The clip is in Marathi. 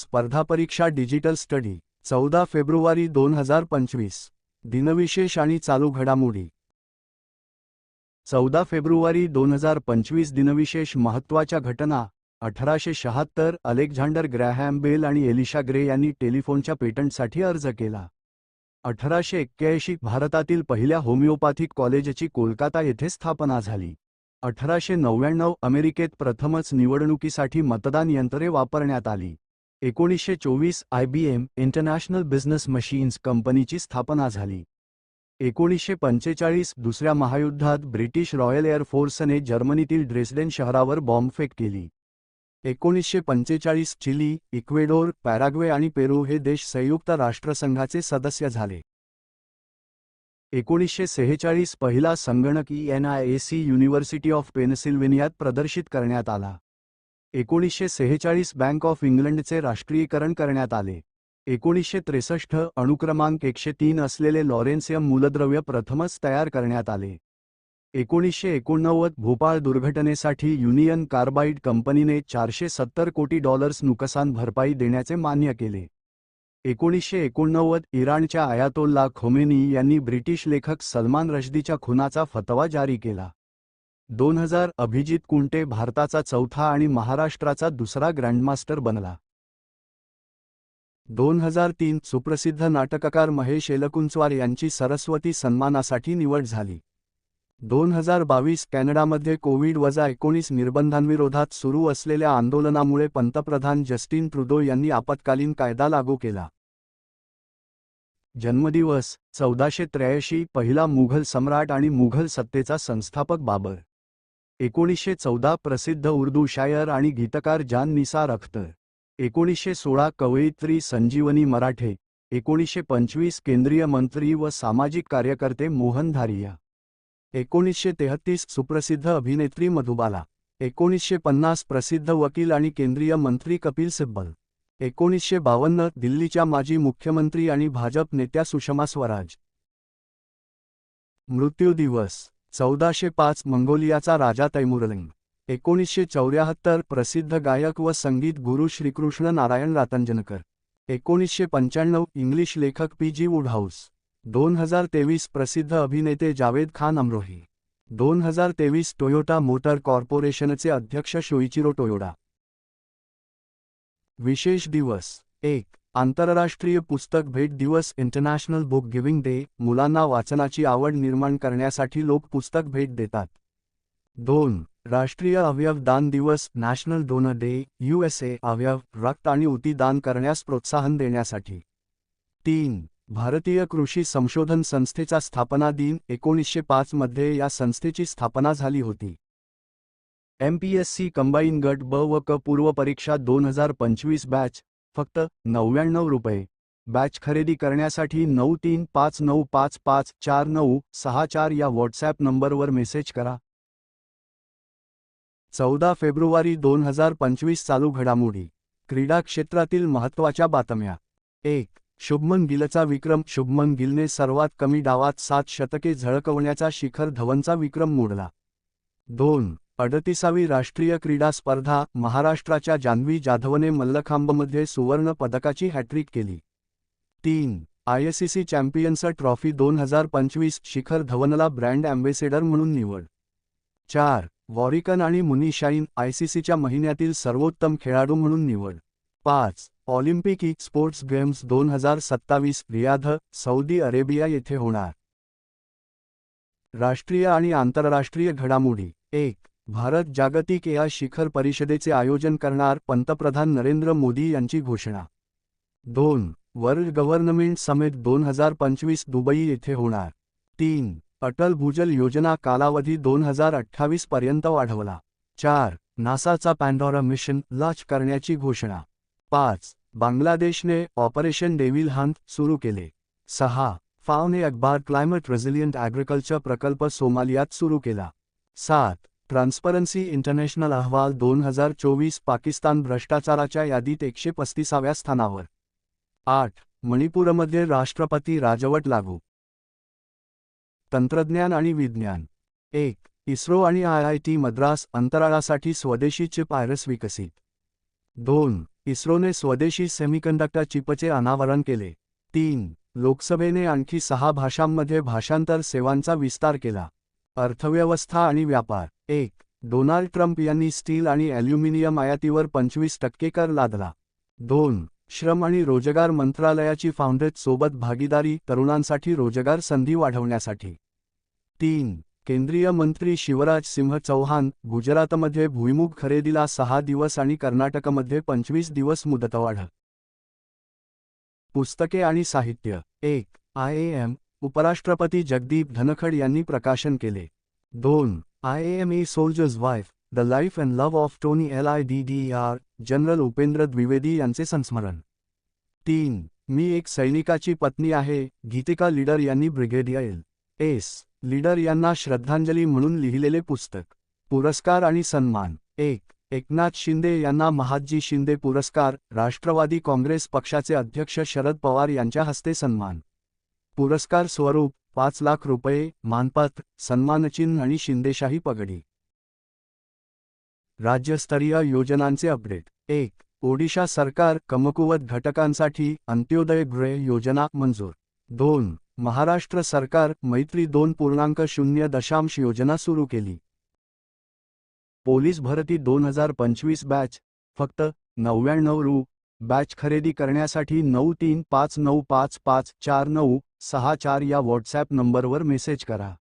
स्पर्धा परीक्षा डिजिटल स्टडी चौदा फेब्रुवारी दोन हजार पंचवीस दिनविशेष आणि चालू घडामोडी. चौदा फेब्रुवारी दोन हजार पंचवीस दिनविशेष महत्त्वाच्या घटना अठराशे शहात्तर अलेक्झांडर ग्रॅहॅम बेल आणि एलिशा ग्रे यांनी टेलिफोनच्या पेटंटसाठी अर्ज केला. अठराशे एक्क्याऐंशी भारतातील पहिल्या होमिओपॅथिक कॉलेजची कोलकाता येथे स्थापना झाली. अठराशे नव्याण्णव अमेरिकेत प्रथमच निवडणुकीसाठी मतदान यंत्रे वापरण्यात आली. एकोणीसशे चोवीस I B M international business machines कंपनीची स्थापना झाली. एकोणीसशे पंचेचाळीस दुसऱ्या महायुद्धात ब्रिटिश रॉयल एअरफोर्सने जर्मनीतील ड्रेस्डेन शहरावर बॉम्बफेक केली. एकोणीसशे पंचेचाळीस चिली इक्वेडोर पॅराग्वे आणि पेरू हे देश संयुक्त राष्ट्रसंघाचे सदस्य झाले. एकोणीसशे सेहेचाळीस पहिला संगणक E N I A C university of पेनसिल्व्हेनियात प्रदर्शित करण्यात आला. एकोणीसशे सेहेचाळीस बँक ऑफ इंग्लंडचे राष्ट्रीयकरण करण्यात आले. एकोणीसशे त्रेसष्ट अणुक्रमांक एकशे तीन असलेले लॉरेन्सियम मूलद्रव्य प्रथमच तयार करण्यात आले. एकोणीसशे एकोणनव्वद भोपाळ दुर्घटनेसाठी युनियन कार्बाइड कंपनीने चारशे सत्तर कोटी डॉलर्स नुकसान भरपाई देण्याचे मान्य केले. एकोणीसशे एकोणनव्वद इराणच्या आयातोल्ला खोमेनी यांनी ब्रिटिश लेखक सलमान रश्दीच्या खुनाचा फतवा जारी केला. दोन हजार अभिजित कुंटे भारताचा चौथा आणि महाराष्ट्राचा दुसरा ग्रँडमास्टर बनला. दोन हजार तीन सुप्रसिद्ध नाटककार महेश एलकुंचवार यांची सरस्वती सन्मानासाठी निवड झाली. दोन हजार बावीस कॅनडामध्ये कोविड वजा एकोणीस निर्बंधांविरोधात सुरू असलेल्या आंदोलनामुळे पंतप्रधान जस्टिन ट्रुडो यांनी आपत्कालीन कायदा लागू केला. जन्मदिवस चौदाशे त्र्याऐंशी पहिला मुघल सम्राट आणि मुघल सत्तेचा संस्थापक बाबर. एकोणीसशे चौदा प्रसिद्ध उर्दू शायर आणि गीतकार जान निसार अख्तर एकोणीसशे सोळा कवयित्री संजीवनी मराठे एकोणीसशे पंचवीस केंद्रीय मंत्री व सामाजिक कार्यकर्ते मोहन धारिया एकोणीसशे तेहतीस सुप्रसिद्ध अभिनेत्री मधुबाला एकोणीसशे पन्नास प्रसिद्ध वकील आणि केंद्रीय मंत्री कपिल सिब्बल एकोणीसशे बावन्न दिल्लीच्या माजी मुख्यमंत्री आणि भाजप नेत्या सुषमा स्वराज. मृत्यू दिवस चौदाशे पाच मंगोलियाचा राजा तैमुरलिंग एकोणीसशे चौऱ्याहत्तर प्रसिद्ध गायक व संगीत गुरु श्रीकृष्ण नारायण रातंजनकर एकोणीसशे पंच्याण्णव इंग्लिश लेखक पी जी वुडहाऊस दोन हजार तेवीस प्रसिद्ध अभिनेते जावेद खान अमरोही दोन हजार तेवीस टोयोटा मोटर कॉर्पोरेशनचे अध्यक्ष शोइचिरो टोयोडा. विशेष दिवस एक आंतरराष्ट्रीय पुस्तक भेट दिवस इंटरनॅशनल बुक गिव्हिंग डे मुलांना वाचनाची आवड निर्माण करण्यासाठी लोक पुस्तक भेट देतात. दोन राष्ट्रीय अवयव दान दिवस नॅशनल डोनर डे यूएसए अवयव रक्त आणि उती दान करण्यास प्रोत्साहन देण्यासाठी. तीन भारतीय कृषी संशोधन संस्थेचा स्थापना दिन एकोणीसशे मध्ये या संस्थेची स्थापना झाली होती. एमपीएससी कंबाईन गट ब व क पूर्व परीक्षा दोन हजार पंचवीस बॅच फक्त नव्याण्णव रुपये. बॅच खरेदी करण्यासाठी नऊ तीन पाच नऊ पाच पाच चार नऊ सहा चार या व्हॉट्सॲप नंबरवर मेसेज करा. चौदा फेब्रुवारी दोन हजार पंचवीस चालू घडामोडी. क्रीडा क्षेत्रातील महत्त्वाच्या बातम्या. एक शुभमन गिलचा विक्रम. शुभमन गिलने सर्वात कमी डावात सात शतके झळकवण्याचा शिखर धवनचा विक्रम मोडला. दोन अडतीसावी राष्ट्रीय क्रीडा स्पर्धा महाराष्ट्राच्या जान्हवी जाधवने मल्लखांबमध्ये सुवर्ण पदकाची हॅट्रिक केली. तीन आयसीसी चॅम्पियन्स ट्रॉफी दोन हजार पंचवीस शिखर धवनला ब्रँड अँबेसेडर म्हणून निवड. चार वॉरिकन आणि मुनीशाईन आयसीसीच्या महिन्यातील सर्वोत्तम खेळाडू म्हणून निवड. पाच ऑलिम्पिक ई स्पोर्ट्स गेम्स दोन हजार सत्तावीस रियाध सौदी अरेबिया येथे होणार. राष्ट्रीय आणि आंतरराष्ट्रीय घडामोडी. एक भारत जागतिक या शिखर परिषदेचे आयोजन करणार पंतप्रधान नरेंद्र मोदी यांची घोषणा. दोन वर्ल्ड गव्हर्नमेंट समिट दोन हजार पंचवीस दुबई येथे होणार. तीन अटल भूजल योजना कालावधी दोन हजार अठ्ठावीस पर्यंत वाढवला. चार नासाचा पॅन्डॉरा मिशन लॉन्च करण्याची घोषणा. पाच बांगलादेशने ऑपरेशन डेव्हिल हंत सुरू केले. सहा फावने अखबार क्लायमेट रेझिलियंट ॲग्रिकल्चर प्रकल्प सोमालियात सुरू केला. सात ट्रान्सपरन्सी इंटरनॅशनल अहवाल दोन हजार चोवीस पाकिस्तान भ्रष्टाचाराच्या यादीत एकशे पस्तीसाव्या स्थानावर. आठ. मणिपूरमध्ये राष्ट्रपती राजवट लागू. तंत्रज्ञान आणि विज्ञान. एक. इस्रो आणि आय आय टी मद्रास अंतराळासाठी स्वदेशी चिप आयरस विकसित. दोन. इस्रोने स्वदेशी सेमीकंडक्टर चिपचे अनावरण केले. तीन. लोकसभेने आणखी सहा भाषांमध्ये भाषांतर सेवांचा विस्तार केला. अर्थव्यवस्था आणि व्यापार. एक डोनाल्ड ट्रम्प यांनी स्टील आणि ॲल्युमिनियम आयातीवर पंचवीस टक्के कर लादला. दोन श्रम आणि रोजगार मंत्रालयाची फाउंडेज सोबत भागीदारी तरुणांसाठी रोजगार संधी वाढवण्यासाठी. तीन केंद्रीय मंत्री शिवराज सिंह चौहान गुजरातमध्ये भुईमुग खरेदीला सहा दिवस आणि कर्नाटकमध्ये पंचवीस दिवस मुदतवाढ. पुस्तके आणि साहित्य. एक आय एम उपराष्ट्रपती जगदीप धनखड यांनी प्रकाशन केले. दोन I am a soldier's wife the life and love of Tony L I D D R general Upendra Dwivedi यांचे संस्मरण. तीन मी एक सैनिकाची पत्नी आहे गीतिका लीडर यांनी ब्रिगेडियर. एस लीडर यांना श्रद्धांजली म्हणून लिहिलेले पुस्तक. पुरस्कार आणि सन्मान. एक एकनाथ शिंदे यांना महादजी शिंदे पुरस्कार राष्ट्रवादी काँग्रेस पक्षाचे अध्यक्ष शरद पवार यांच्या हस्ते सन्मान. पुरस्कार स्वरूप पाच लाख रुपये मानपत्र सन्मानचिन्ह आणि शिंदेशाही पगडी. राज्यस्तरीय योजनांचे अपडेट. एक ओडिशा सरकार कमकुवत घटकांसाठी अंत्योदय गृह योजना मंजूर. दोन महाराष्ट्र सरकार मैत्री दोन पूर्णांक शून्य दशांश योजना सुरू केली. पोलीस भरती दोन हजार पंचवीस बॅच. फक्त नव्याण्णव रु. बॅच खरेदी करण्यासाठी नऊ तीन पाच नऊ पाच पाच चार नऊ सहा चार या व्हॉट्सॲप नंबरवर मेसेज करा.